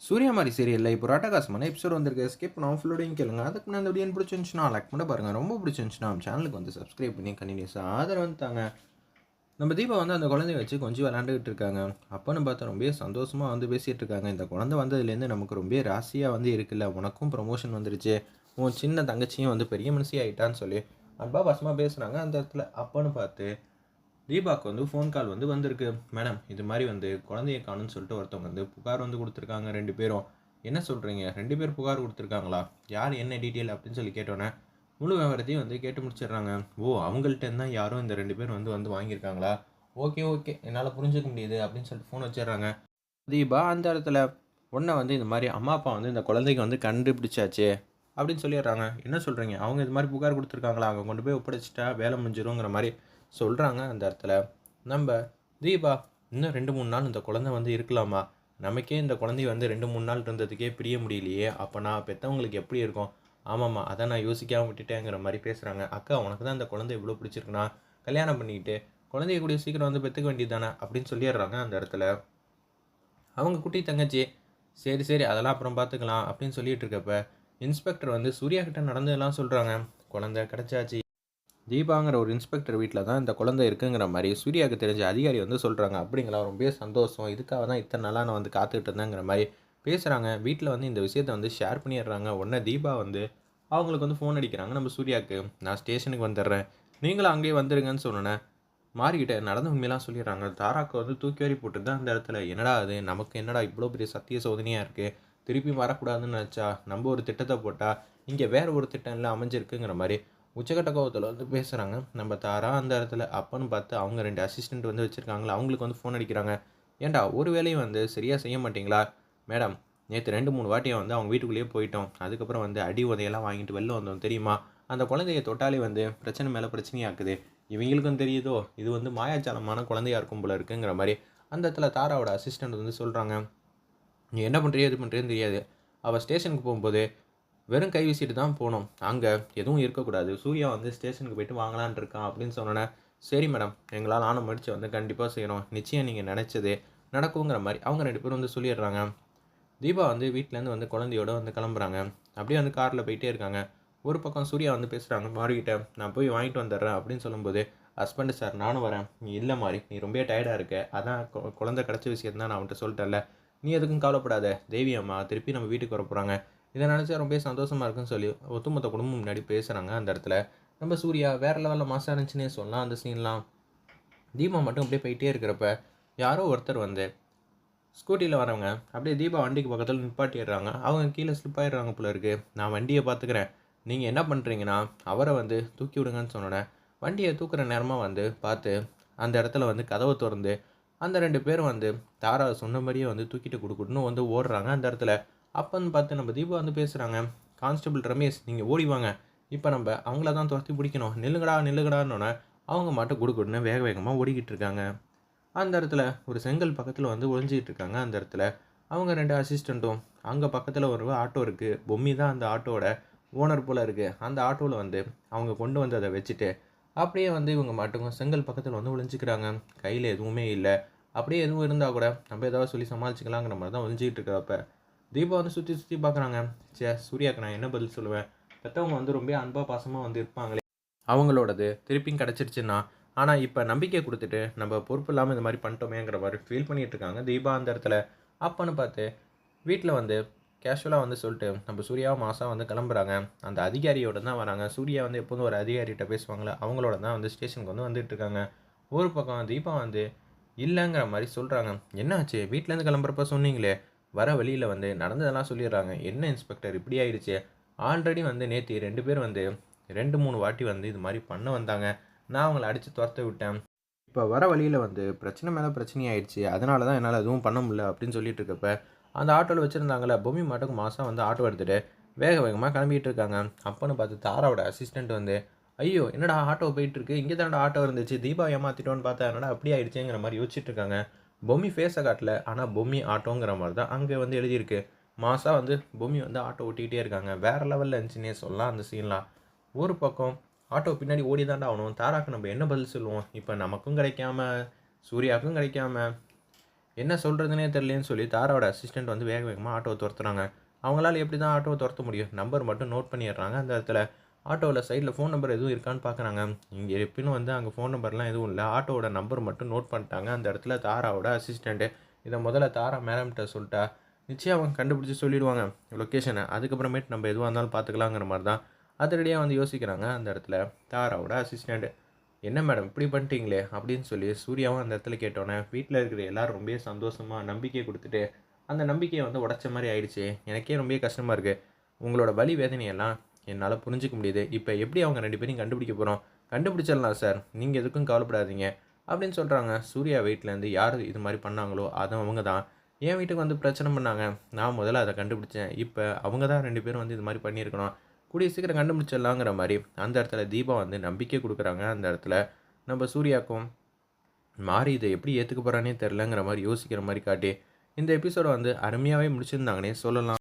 சூரியமாரி மாதிரி சீரியலில் இப்போ ராட்டகாசமான எபிசோட் வந்திருக்கு. ஸ்கிப் பண்ணாமல் ஃபுல்லோடையும் கேளுங்க. அதுக்கு நான் அந்த வீடியோ பிடிச்சிருந்துச்சுன்னா லைக் பண்ண பாருங்கள் ரொம்ப பிடிச்சிருந்துச்சுன்னா நம்ம சேனலுக்கு வந்து சப்ஸ்கிரைப் பண்ணி கண்டினியூஸாக ஆதரவு வந்துட்டாங்க நம்ம தீபா வந்து அந்த குழந்தைய வச்சு கொஞ்சம் விளாண்டுக்கிட்டு இருக்காங்க. அப்போன்னு பார்த்தா ரொம்ப சந்தோஷமாக வந்து பேசிகிட்டு இருக்காங்க. இந்த குழந்தை வந்ததுலேருந்து நமக்கு ரொம்ப ராசியாக வந்து இருக்குல்ல. உனக்கும் ப்ரொமோஷன் வந்துருச்சு. உன் சின்ன தங்கச்சியும் வந்து பெரிய மனுஷி ஆகிட்டான்னு சொல்லி அன்பா பசமாக பேசுகிறாங்க அந்த இடத்துல. அப்போன்னு பார்த்து தீபாவுக்கு வந்து ஃபோன் கால் வந்து வந்திருக்கு. மேடம் இது மாதிரி வந்து குழந்தைய காணும்னு சொல்லிட்டு ஒருத்தவங்க வந்து புகார் வந்து கொடுத்துருக்காங்க ரெண்டு பேரும். என்ன சொல்கிறீங்க ரெண்டு பேர் புகார் கொடுத்துருக்காங்களா? யார் என்ன டீட்டெயில் அப்படின்னு சொல்லி கேட்டோன்னே முழு விவரத்தையும் வந்து கேட்டு முடிச்சிடுறாங்க. ஓ அவங்கள்ட்ட தான் யாரும் இந்த ரெண்டு பேர் வந்து வந்து வாங்கியிருக்காங்களா? Okay okay. என்னால் புரிஞ்சுக்க முடியுது அப்படின்னு சொல்லிட்டு ஃபோன் வச்சிடுறாங்க. தீபா அந்த இடத்துல உன்னை வந்து இந்த மாதிரி அம்மா அப்பா வந்து இந்த குழந்தைக்கு வந்து கண்டுபிடிச்சாச்சு அப்படின்னு சொல்லிடுறாங்க. என்ன சொல்கிறீங்க அவங்க இது மாதிரி புகார் கொடுத்துருக்காங்களா? அவங்க கொண்டு போய் ஒப்படைச்சிட்டா வேலை முடிஞ்சிருங்கிற மாதிரி சொல்கிறாங்க அந்த இடத்துல நம்ம தீபா இன்னும் ரெண்டு மூணு நாள் இந்த குழந்தை வந்து இருக்கலாமா? நமக்கே இந்த குழந்தை வந்து ரெண்டு மூணு நாள் இருந்ததுக்கே பிரிய முடியலையே. அப்போ நான் பெற்றவங்களுக்கு எப்படி இருக்கும்? ஆமாம்மா அதை நான் யோசிக்காமல் விட்டுட்டேங்கிற மாதிரி பேசுகிறாங்க அக்கா உனக்கு தான் இந்த குழந்தை இவ்வளோ பிடிச்சிருக்குனா கல்யாணம் பண்ணிக்கிட்டு குழந்தைய கூடிய சீக்கிரம் வந்து பெற்றுக்க வேண்டியது தானே அப்படின்னு சொல்லிடுறாங்க அந்த இடத்துல. அவங்க குட்டி தங்கச்சி சரி சரி அதெல்லாம் அப்புறம் பார்த்துக்கலாம். அப்படின்னு சொல்லிட்டு இருக்கப்ப இன்ஸ்பெக்டர் வந்து சூர்யா கிட்ட நடந்ததெல்லாம் சொல்கிறாங்க குழந்தை கிடச்சாச்சு. தீபாங்கிற ஒரு இன்ஸ்பெக்டர் வீட்டில் தான் இந்த குழந்தை இருக்குங்கிற மாதிரி சூர்யாவுக்கு தெரிஞ்ச அதிகாரி வந்து சொல்கிறாங்க அப்படிங்களா? ரொம்ப சந்தோஷம். இதுக்காக தான் இத்தனை நாளாக நான் வந்து காத்துக்கிட்டு இருந்தேங்கிற மாதிரி பேசுகிறாங்க வீட்டில் வந்து இந்த விஷயத்தை வந்து ஷேர் பண்ணிடுறாங்க. உடனே தீபா வந்து அவங்களுக்கு வந்து ஃபோன் அடிக்கிறாங்க. நம்ம சூர்யாவுக்கு நான் ஸ்டேஷனுக்கு வந்துடுறேன். நீங்களும் அங்கேயே வந்துடுங்கன்னு சொன்னேன் மாறிக்கிட்ட நடந்த உண்மையெல்லாம் சொல்லிடுறாங்க. தாராக்கு வந்து தூக்கி வரி போட்டு தான் அந்த இடத்துல என்னடா அது நமக்கு என்னடா இவ்வளோ பெரிய சத்திய சோதனையாக இருக்குது திருப்பி வரக்கூடாதுன்னு நினச்சா நம்ம ஒரு திட்டத்தை போட்டால் இங்கே வேறு ஒரு திட்டம் எல்லாம் அமைஞ்சிருக்குங்கிற மாதிரி உச்சக்கட்ட கோவத்தில் வந்து பேசுகிறாங்க நம்ம தாரா அந்த இடத்துல அப்பன்னு பார்த்து அவங்க ரெண்டு அசிஸ்டண்ட் வந்து வச்சுருக்காங்களா? அவங்களுக்கு வந்து ஃபோன் அடிக்கிறாங்க. ஏன்டா ஒரு வேலையும் வந்து சரியாக செய்ய மாட்டிங்களா? மேடம் நேற்று ரெண்டு மூணு வாட்டியை வந்து அவங்க வீட்டுக்குள்ளேயே போயிட்டோம். அதுக்கப்புறம் வந்து அடி உதையெல்லாம் வாங்கிட்டு வெளில வந்தோம் தெரியுமா? அந்த குழந்தைய தொட்டாலே வந்து பிரச்சனை மேலே பிரச்சனையாக்குது இவங்களுக்கும் தெரியுதோ? இது வந்து மாயாஜாலமான குழந்தையா இருக்கும் போல இருக்குங்கிற மாதிரி அந்த இடத்துல தாராவோட அசிஸ்டண்ட் வந்து சொல்கிறாங்க நீ என்ன பண்ணுறியோ இது பண்ணுறியன்னு தெரியாது. அவள் ஸ்டேஷனுக்கு போகும்போது வெறும் கை வீசிட்டு தான் போனோம். அங்கே எதுவும் இருக்கக்கூடாது. சூர்யா வந்து ஸ்டேஷனுக்கு போயிட்டு வாங்கலான் இருக்கான் அப்படின்னு சொன்னோன்னே சரி மேடம் எங்களால் ஆன முடிச்சு வந்து கண்டிப்பாக செய்யணும். நிச்சயம் நீங்கள் நினச்சது நடக்குங்கிற மாதிரி அவங்க ரெண்டு பேரும் வந்து சொல்லிடுறாங்க. தீபா வந்து வீட்டிலேருந்து வந்து குழந்தையோட வந்து கிளம்புறாங்க. அப்படியே வந்து காரில் போயிட்டே இருக்காங்க. ஒரு பக்கம் சூர்யா வந்து பேசுகிறாங்க மாறிக்கிட்ட நான் போய் வாங்கிட்டு வந்துடுறேன். அப்படின்னு சொல்லும்போது ஹஸ்பண்டு சார் நானும் வரேன். நீ இல்லை மாதிரி நீ ரொம்ப டயர்டாக இருக்க. அதான் குழந்தை கிடச்ச விஷயம் தான் நான் அவன்கிட்ட சொல்லிட்டேன்ல. நீ எதுக்கும் கவலைப்படாத. தேவி அம்மா திருப்பி நம்ம வீட்டுக்கு வர போகிறாங்க இதை நினச்சா ரொம்ப சந்தோஷமாக இருக்குன்னு சொல்லி ஒட்டுமொத்த குடும்பம் முன்னாடி பேசுகிறாங்க அந்த இடத்துல. நம்ம சூர்யா வேறு லெவலில் மாசாக இருந்துச்சுன்னே சொல்லலாம் அந்த சீன்லாம் தீபா மட்டும் அப்படியே போயிட்டே இருக்கிறப்ப யாரோ ஒருத்தர் வந்து ஸ்கூட்டியில் வரவங்க அப்படியே தீபா வண்டிக்கு பக்கத்தில் நிப்பாட்டிடுறாங்க. அவங்க கீழே ஸ்லிப் ஆகிடுறாங்க போல இருக்கு. நான் வண்டியை பார்த்துக்கிறேன் நீங்கள் என்ன பண்ணுறீங்கன்னா அவரை வந்து தூக்கி விடுங்கன்னு சொன்னோன்னே வண்டியை தூக்குற நேரமாக வந்து பார்த்து அந்த இடத்துல வந்து கதவை திறந்து அந்த ரெண்டு பேரும் வந்து தாரா சொன்ன மாதிரியே வந்து தூக்கிட்டு கொடுக்கணும்னு வந்து ஓடுறாங்க அந்த இடத்துல. அப்போன்னு பார்த்து நம்ம தீபா வந்து பேசுகிறாங்க கான்ஸ்டபிள் ரமேஷ் நீங்கள் ஓடி வாங்க. இப்போ நம்ம அவங்கள தான் துரத்தி பிடிக்கணும். நில்லுங்கடா நில்லுங்கடான்னொன்னே அவங்க மட்டும் குடுக்குடுன்னு வேக வேகமாக ஓடிக்கிட்டு இருக்காங்க. அந்த இடத்துல ஒரு செங்கல் பக்கத்தில் வந்து ஒளிஞ்சிக்கிட்டு இருக்காங்க. அந்த இடத்துல அவங்க ரெண்டு அசிஸ்டண்ட்டும் அங்கே பக்கத்தில் ஒரு ஆட்டோ இருக்குது பொம்மி தான் அந்த ஆட்டோட ஓனர் போல் இருக்குது அந்த ஆட்டோவில் வந்து அவங்க கொண்டு வந்து அதை வச்சுட்டு அப்படியே வந்து இவங்க மட்டும் செங்கல் பக்கத்தில் வந்து ஒளிஞ்சிக்கிறாங்க. கையில் எதுவுமே இல்லை. அப்படியே எதுவும் இருந்தால் கூட நம்ம ஏதாவது சொல்லி சமாளிச்சுக்கலாங்கிற மாதிரி தான் ஒழிஞ்சிக்கிட்டு இருக்கிறப்ப தீபா வந்து சுற்றி சுற்றி பார்க்குறாங்க சே சூர்யாக்கு நான் என்ன பதில் சொல்லுவேன்? பெற்றவங்க வந்து ரொம்ப அன்பாக பாசமாக வந்து இருப்பாங்களே. அவங்களோடது திருப்பியும் கிடச்சிருச்சுன்னா ஆனால் இப்போ நம்பிக்கை கொடுத்துட்டு நம்ம பொறுப்பு இல்லாமல் இந்த மாதிரி பண்ணிட்டோமேங்கிற மாதிரி ஃபீல் பண்ணிகிட்டு இருக்காங்க தீபா அந்த இடத்துல. அப்பன்னு பார்த்து வீட்டில் வந்து கேஷுவலாக வந்து சொல்லிட்டு நம்ம சூர்யாவும் மாதம் வந்து கிளம்புறாங்க. அந்த அதிகாரியோட தான் வராங்க. சூர்யா வந்து எப்போதும் ஒரு அதிகாரிகிட்ட பேசுவாங்களே அவங்களோட தான் வந்து ஸ்டேஷனுக்கு வந்து வந்துட்டு இருக்காங்க. ஒரு பக்கம் தீபா வந்து இல்லைங்கிற மாதிரி சொல்கிறாங்க என்னாச்சு? வீட்டிலேருந்து கிளம்புறப்ப சொன்னீங்களே. வர வழியில் வந்து நடந்ததெல்லாம் சொல்லிடுறாங்க. என்ன இன்ஸ்பெக்டர் இப்படி ஆயிடுச்சு? ஆல்ரெடி வந்து நேற்று ரெண்டு பேர் வந்து ரெண்டு மூணு வாட்டி வந்து இது மாதிரி பண்ண வந்தாங்க. நான் அவங்கள அடித்து துரத்த விட்டேன். இப்போ வர வழியில் வந்து பிரச்சனை மேலே பிரச்சனை ஆயிடுச்சு. அதனால தான் என்னால் எதுவும் பண்ண முடியல அப்படின்னு சொல்லிட்டு இருக்கப்ப அந்த ஆட்டோவில் வச்சுருந்தாங்களே பொம்மி மாட்டுக்கு மாதம் வந்து ஆட்டோ எடுத்துகிட்டு வேக வேகமாக கிளம்பிட்டு இருக்காங்க. அப்போன்னு பார்த்து தாராவோட அசிஸ்டண்ட் வந்து ஐயோ என்னடா ஆட்டோ போயிட்டுருக்கு இங்கே தானடா ஆட்டோ இருந்துச்சு? தீபா ஏமாத்திட்டோன்னு பார்த்தா என்னடா அப்படி ஆயிடுச்சுங்கிற மாதிரி யோசிச்சுட்டு இருக்காங்க. பொம்மி ஃபேஸை காட்டல ஆனால் பொம்மி ஆட்டோங்கிற மாதிரி தான் அங்கே வந்து எழுதியிருக்கு. மாதம் வந்து பொம்மி வந்து ஆட்டோ ஓட்டிகிட்டே இருக்காங்க. வேறு லெவலில் இருந்துச்சுன்னே சொல்லலாம் அந்த சீன்லாம் ஒரு பக்கம் ஆட்டோ பின்னாடி ஓடி தாண்டா ஆகணும். தாராக்கு நம்ம என்ன பதில் சொல்லுவோம்? இப்போ நமக்கும் கிடைக்காம சூர்யாவுக்கும் கிடைக்காம. என்ன சொல்கிறதுனே தெரியலேன்னு சொல்லி தாராவோட அசிஸ்டண்ட் வந்து வேக வேகமாக ஆட்டோவை துரத்துறாங்க. அவங்களால எப்படி தான் ஆட்டோவை துரத்த முடியும்? நம்பர் மட்டும் நோட் பண்ணிடுறாங்க அந்த இடத்துல. ஆட்டோவில் சைடில் ஃபோன் நம்பர் எதுவும் இருக்கான்னு பார்க்குறாங்க இங்கே எப்படின்னு வந்து அங்கே ஃபோன் நம்பர்லாம் எதுவும் இல்லை. ஆட்டோவோட நம்பர் மட்டும் நோட் பண்ணிட்டாங்க. அந்த இடத்துல தாராவோட அசிஸ்டண்ட்டு இதை முதல்ல தாரா மேடம்கிட்ட சொல்லிட்டா. நிச்சயம் அவங்க கண்டுபிடிச்சி சொல்லிடுவாங்க. லொக்கேஷனை அதுக்கப்புறமேட்டு நம்ம எதுவாக இருந்தாலும் பார்த்துக்கலாங்கிற மாதிரி தான் அதிரடியாக வந்து யோசிக்கிறாங்க அந்த இடத்துல தாராவோட அசிஸ்டண்ட்டு என்ன மேடம் இப்படி பண்ணிட்டீங்களே? அப்படின்னு சொல்லி சூர்யாவும் அந்த இடத்துல கேட்டோன்னே வீட்டில் இருக்கிற எல்லாரும் ரொம்ப சந்தோஷமாக நம்பிக்கை கொடுத்துட்டு அந்த நம்பிக்கையை வந்து உடச்ச மாதிரி ஆயிடுச்சு. எனக்கே ரொம்ப கஷ்டமாக இருக்குது உங்களோட வலி வேதனையெல்லாம் என்னால் புரிஞ்சிக்க முடியுது. இப்போ எப்படி அவங்க ரெண்டு பேரையும் கண்டுபிடிக்க போகிறோம் கண்டுபிடிச்சிடலாம் சார் நீங்கள் எதுக்கும் கவலைப்படாதீங்க. அப்படின்னு சொல்கிறாங்க சூர்யா வீட்டிலேருந்து யார் இது மாதிரி பண்ணாங்களோ அது அவங்க தான். என் வீட்டுக்கு வந்து பிரச்சனை பண்ணாங்க. நான் முதல்ல அதை கண்டுபிடிச்சேன். இப்போ அவங்க தான் ரெண்டு பேரும் வந்து இது மாதிரி பண்ணியிருக்கணும். கூடிய சீக்கிரம் கண்டுபிடிச்சிடலாங்கிற மாதிரி அந்த இடத்துல தீபா வந்து நம்பிக்கை கொடுக்குறாங்க. அந்த இடத்துல நம்ம சூர்யாக்கும் மாறி இதை எப்படி ஏற்றுக்க போகிறானே தெரிலங்கிற மாதிரி யோசிக்கிற மாதிரி காட்டி இந்த எபிசோடை வந்து அருமையாகவே முடிச்சிருந்தாங்கன்னே சொல்லலாம்.